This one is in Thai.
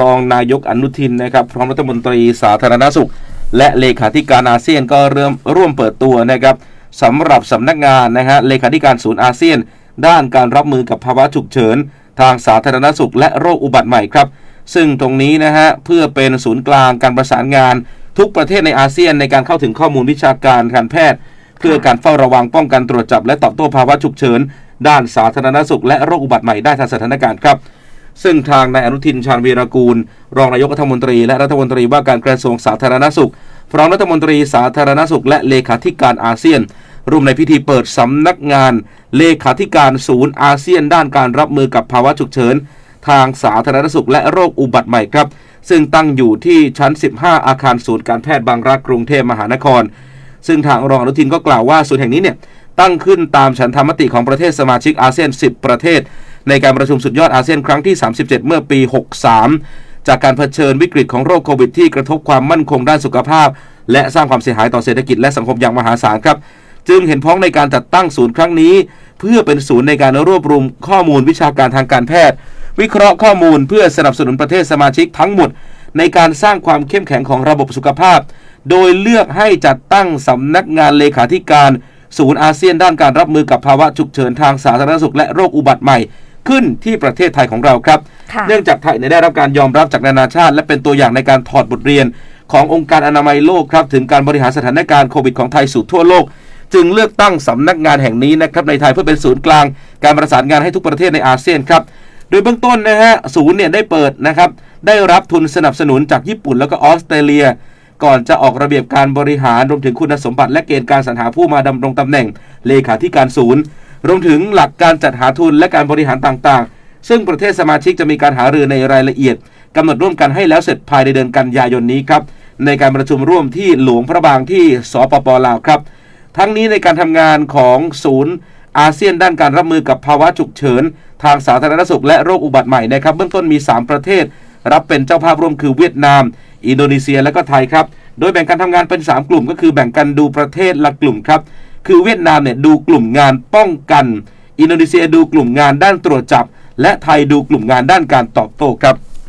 รองนายกอนุทินนะครับพร้อมรัฐมนตรีสาธารณสุข และเลขาธิการอาเซียนก็เริ่มร่วมเปิดตัวนะครับสำหรับสำนักงานนะฮะเลขาธิการศูนย์อาเซียน ด้านการรับมือกับภาวะฉุกเฉิน ทางสาธารณสุข และโรคอุบัติใหม่ครับ ซึ่งตรงนี้นะฮะเพื่อเป็นศูนย์กลางการประสานงาน ทุกประเทศในอาเซียนในการเข้าถึงข้อมูลวิชาการการแพทย์ เพื่อการเฝ้าระวังป้องกันตรวจจับ และตอบโต้ภาวะฉุกเฉิน ด้านสาธารณสุข และโรคอุบัติใหม่ได้ทันสถานการณ์ครับ ซึ่งทางนายอนุทินชาญวีรกูล รองนายกรัฐมนตรี และรัฐมนตรีว่าการกระทรวงสาธารณสุข พร้อมรัฐมนตรีสาธารณสุข และเลขาธิการอาเซียนร่วมในพิธีเปิดสำนักงาน เลขาธิการศูนย์อาเซียน ด้านการรับมือกับภาวะฉุกเฉิน ทางสาธารณสุข และโรคอุบัติใหม่ครับ ซึ่งตั้งอยู่ที่ชั้น 15 อาคารศูนย์การแพทย์บางรักกรุงเทพมหานคร ซึ่งทางรองอนุทินก็กล่าวว่าศูนย์แห่งนี้เนี่ยตั้งขึ้นตามฉันทามติของประเทศสมาชิกอาเซียน 10 ประเทศ ในการประชุมสุดยอดอาเซียนครั้งที่ 37 เมื่อปี 63 จากการเผชิญวิกฤตของโรคโควิดที่กระทบความมั่นคงด้านสุขภาพ และสร้างความเสียหายต่อเศรษฐกิจและสังคมอย่างมหาศาลครับ จึงเห็นพ้องในการจัดตั้งศูนย์ครั้งนี้ เพื่อเป็นศูนย์ในการรวบรวมข้อมูลวิชาการทางการแพทย์ วิเคราะห์ข้อมูลเพื่อสนับสนุนประเทศสมาชิกทั้งหมด ในการสร้างความเข้มแข็งของระบบสุขภาพ โดยเลือกให้จัดตั้งสำนักงานเลขาธิการศูนย์อาเซียนด้านการรับมือกับภาวะฉุกเฉินทางสาธารณสุขและโรคอุบัติใหม่ ขึ้นที่ประเทศไทยของเราครับค่ะเนื่องจากไทยเนี่ยได้รับการยอมรับจากนานาชาติ และเป็นตัวอย่างในการถอดบทเรียน ขององค์การอนามัยโลกครับถึงการบริหารสถานการณ์โควิดของไทยสู่ทั่วโลก จึงเลือกตั้งสำนักงานแห่งนี้นะครับในไทยเพื่อเป็นศูนย์กลาง การประสานงานให้ทุกประเทศในอาเซียนครับโดยเบื้องต้นนะฮะศูนย์เนี่ยได้เปิดนะครับได้รับทุนสนับสนุนจากญี่ปุ่นแล้วก็ออสเตรเลีย ก่อนจะออกระเบียบการบริหารรวมถึงคุณสมบัติและเกณฑ์การสรรหาผู้มาดำรงตำแหน่งเลขาธิการศูนย์ รวมถึงหลักการจัดหาทุนและการบริหารต่างๆ ซึ่งประเทศสมาชิกจะมีการหารือในรายละเอียดกำหนดร่วมกันให้แล้วเสร็จภายในเดือนกันยายนนี้ครับในการประชุมร่วมที่หลวงพระบางที่สปปลาวครับ ทั้งนี้ในการทำงานของศูนย์อาเซียนด้านการรับมือกับภาวะฉุกเฉิน ทางสาธารณสุขและโรคอุบัติใหม่นะครับเบื้องต้นมี 3 ประเทศ รับเป็นเจ้าภาพร่วมคือเวียดนาม อินโดนีเซียและก็ไทยครับ โดยแบ่งการทำงานเป็น 3 กลุ่มก็คือแบ่งกันดูประเทศละกลุ่มครับ คือเวียดนามเนี่ยดูกลุ่มงานป้องกัน อินโดนีเซียดูกลุ่มงานด้านตรวจจับ และไทยดูกลุ่มงานด้านการตอบโต้ครับ